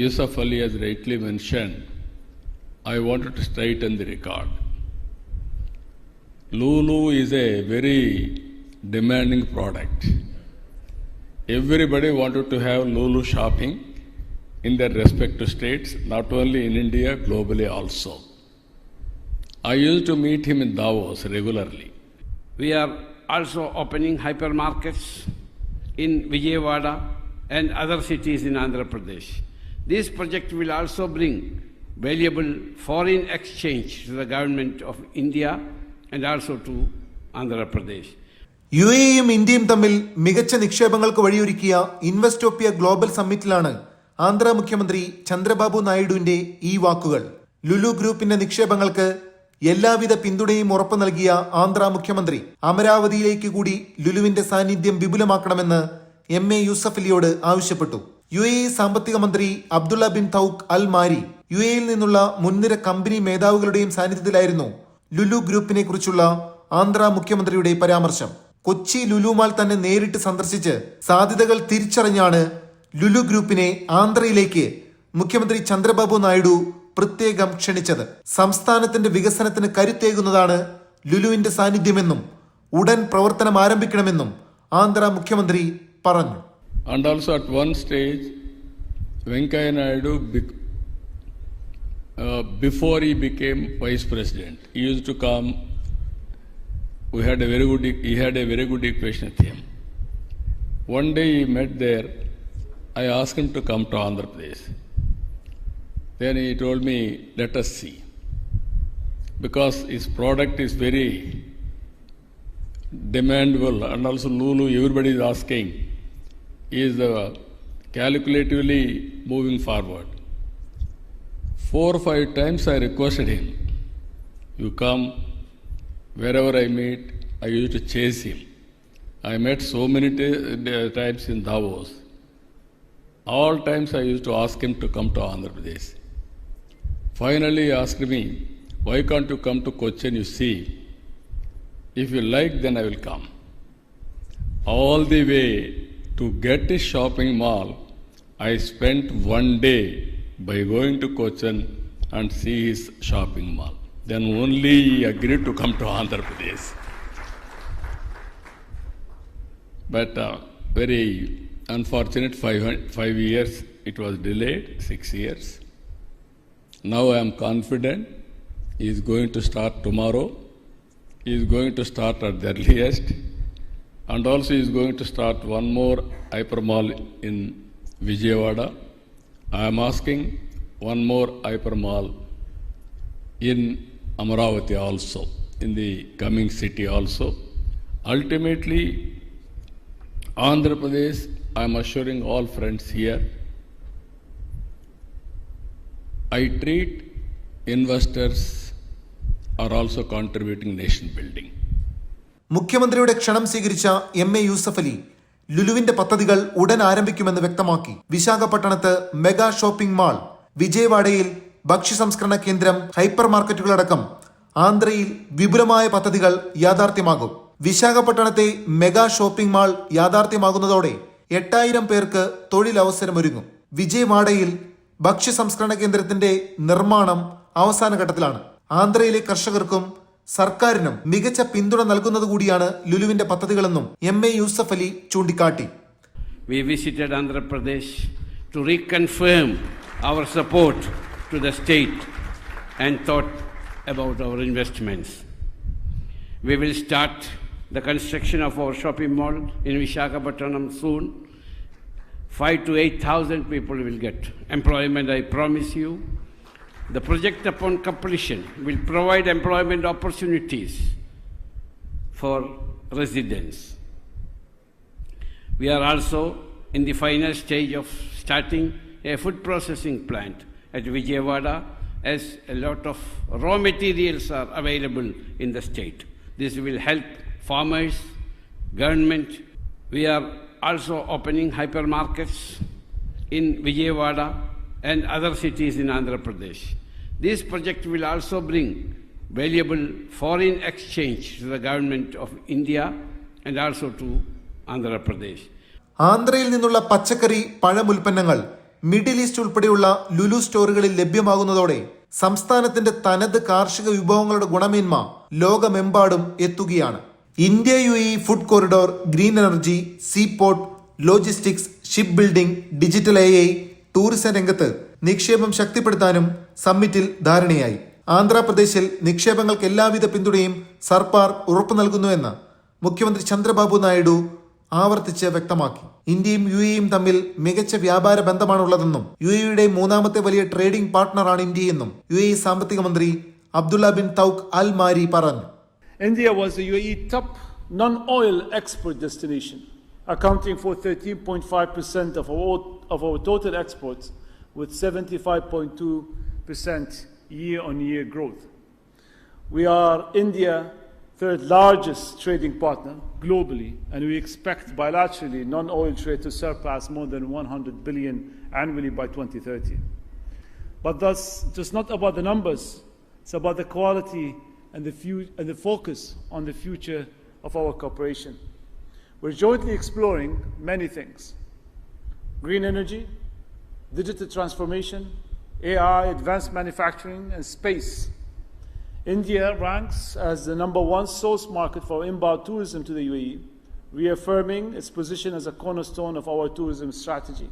Yusuf Ali has rightly mentioned, I wanted to straighten the record. Lulu is a very demanding product. Everybody wanted to have Lulu shopping in their respective states, not only in India, globally also. I used to meet him in Davos regularly. We are also opening hypermarkets in Vijayawada and other cities in Andhra Pradesh. This project will also bring valuable foreign exchange to the government of India and also to Andhra Pradesh. U എയും ഇന്ത്യയും തമ്മിൽ മികച്ച നിക്ഷേപങ്ങൾക്ക് വഴിയൊരുക്കിയ ഇൻവെസ്റ്റോപ്പിയ global സമ്മിറ്റിലാണ് Andhra മുഖ്യമന്ത്രി ചന്ദ്രബാബു നായിഡുവിന്റെ ഈ വാക്കുകൾ ലുലു ഗ്രൂപ്പിന്റെ നിക്ഷേപങ്ങൾക്ക് എല്ലാവിധ പിന്തുണയും ഉറപ്പു നൽകിയ ആന്ധ്ര മുഖ്യമന്ത്രി അമരാവതിയിലേക്ക് കൂടി ലുലുവിന്റെ സാന്നിധ്യം വിപുലമാക്കണമെന്ന് എം എ യൂസഫലിയോട് ആവശ്യപ്പെട്ടു യു എ സാമ്പത്തിക മന്ത്രി Abdulla bin Touq Al Marri U എയിൽ നിന്നുള്ള മുൻനിര കമ്പനി മേധാവികളുടെയും സാന്നിധ്യത്തിലായിരുന്നു ലുലു ഗ്രൂപ്പിനെ കുറിച്ചുള്ള ആന്ധ്ര മുഖ്യമന്ത്രിയുടെ പരാമർശം. കൊച്ചി ലുലുമാൽ തന്നെ നേരിട്ട് സന്ദർശിച്ച് സാധ്യതകൾ തിരിച്ചറിഞ്ഞാണ് ലുലു ഗ്രൂപ്പിനെ ആന്ധ്രയിലേക്ക് മുഖ്യമന്ത്രി ചന്ദ്രബാബു നായിഡു പ്രത്യേകം ക്ഷണിച്ചത്. സംസ്ഥാനത്തിന്റെ വികസനത്തിന് കരുത്തേകുന്നതാണ് ലുലുവിന്റെ സാന്നിധ്യമെന്നും ഉടൻ പ്രവർത്തനം ആരംഭിക്കണമെന്നും ആന്ധ്ര മുഖ്യമന്ത്രി പറഞ്ഞു. And also at one stage, Venkaya Naidu, bec- uh, before he became vice president, he used to come. We had a very good, he had a very good equation with him. One day he met there. I asked him to come to Andhra Pradesh. Then he told me, "Let us see," because his product is very demandable, and also Lulu. Everybody is asking is uh, calculatively moving forward. Four or five times I requested him, You come, wherever I meet, I used to chase him. I met so many times in Davos. All times I used to ask him to come to Andhra Pradesh. Finally, he asked me, Why can't you come to Cochin? You see, if you like, then I will come all the way to get a shopping mall, I spent one day by going to Cochin and see his shopping mall. Then only he agreed to come to Andhra Pradesh. But uh, very unfortunate, five, five years it was delayed, six years. Now I am confident he is going to start tomorrow. He is going to start at the earliest. And also he is going to start one more hyper mall in Vijayawada. I am asking one more hyper mall in Amaravati also, in the coming city also. Ultimately, Andhra Pradesh, I am assuring all friends here, I treat investors are also contributing nation building. മുഖ്യമന്ത്രിയുടെ ക്ഷണം സ്വീകരിച്ച M A Yusuf Ali ലുലുവിന്റെ പദ്ധതികൾ ഉടൻ ആരംഭിക്കുമെന്ന് വ്യക്തമാക്കി. വിശാഖപട്ടണത്ത് mega shopping mall വിജയവാഡയിൽ ഭക്ഷ്യ സംസ്കരണ കേന്ദ്രം ഹൈപ്പർ മാർക്കറ്റുകളടക്കം ആന്ധ്രയിൽ വിപുലമായ പദ്ധതികൾ യാഥാർത്ഥ്യമാകും. വിശാഖപട്ടണത്തെ മെഗാ ഷോപ്പിംഗ് മാൾ യാഥാർത്ഥ്യമാകുന്നതോടെ എട്ടായിരം പേർക്ക് തൊഴിലവസരമൊരുങ്ങും. വിജയവാഡയിൽ ഭക്ഷ്യ സംസ്കരണ കേന്ദ്രത്തിന്റെ നിർമ്മാണം അവസാന ഘട്ടത്തിലാണ്. ആന്ധ്രയിലെ കർഷകർക്കും സർക്കാരിനും മികച്ച പിന്തുണ നൽകുന്നത് കൂടിയാണ് ലുലുവിന്റെ പദ്ധതികളെന്നും എം എ യൂസഫ് അലി ചൂണ്ടിക്കാട്ടി We visited Andhra Pradesh to reconfirm our support to the state and thought about our investments. We will start the construction of our shopping mall in Visakhapatnam soon. Five to eight thousand people will get employment, I promise you. The project upon completion will provide employment opportunities for residents. We are also in the final stage of starting a food processing plant at Vijayawada as a lot of raw materials are available in the state. This will help farmers, government. We are also opening hypermarkets in Vijayawada and other cities in Andhra Pradesh. This project will also bring valuable foreign exchange to the government of India and also to Andhra Pradesh. ആന്ധ്രയിൽ നിന്നുള്ള പച്ചക്കറി പഴം ഉൽപ്പന്നങ്ങൾ middle east ഉൾപ്പെടെയുള്ള ലുലു സ്റ്റോറുകളിൽ ലഭ്യമാകുന്നതോടെ സംസ്ഥാനത്തിന്റെ തനത് കാർഷിക വിഭവങ്ങളുടെ ഗുണമേന്മ ലോകമെമ്പാടും എത്തുകയാണ് India U E food corridor green energy seaport logistics ship building digital A I tourism രംഗത്ത് നിക്ഷേപം ശക്തിപ്പെടുത്താനും സമ്മിറ്റിൽ ധാരണയായി. ആന്ധ്രാപ്രദേശിൽ നിക്ഷേപങ്ങൾക്ക് എല്ലാവിധ പിന്തുണയും സർക്കാർ ഉറപ്പു നൽകുന്നുവെന്ന് മുഖ്യമന്ത്രി ചന്ദ്രബാബു നായിഡു ആവർത്തിച്ച് വ്യക്തമാക്കി. ഇന്ത്യയും യു എയും തമ്മിൽ മികച്ച വ്യാപാര ബന്ധമാണുള്ളതെന്നും യു എയുടെ മൂന്നാമത്തെ വലിയ ട്രേഡിംഗ് പാർട്ട്ണറാണ് ഇന്ത്യയെന്നും യു എ സാമ്പത്തിക മന്ത്രി അബ്ദുള്ള ബിൻ തൗക്ക് അൽ മാരി പറഞ്ഞു. India was the UAE top non oil export destination, accounting for 13.5% of our, of our total exports, with 75.2% year on year growth. We are India's third largest trading partner globally, and we expect bilaterally non oil trade to surpass more than 100 billion annually by 2030. But that's just not about the numbers, it's about the quality and the, and the focus on the future of our cooperation. We're jointly exploring many things green energy, digital transformation, AI, advanced manufacturing, and space. India ranks as the number one source market for inbound tourism to the UAE, reaffirming its position as a cornerstone of our tourism strategy.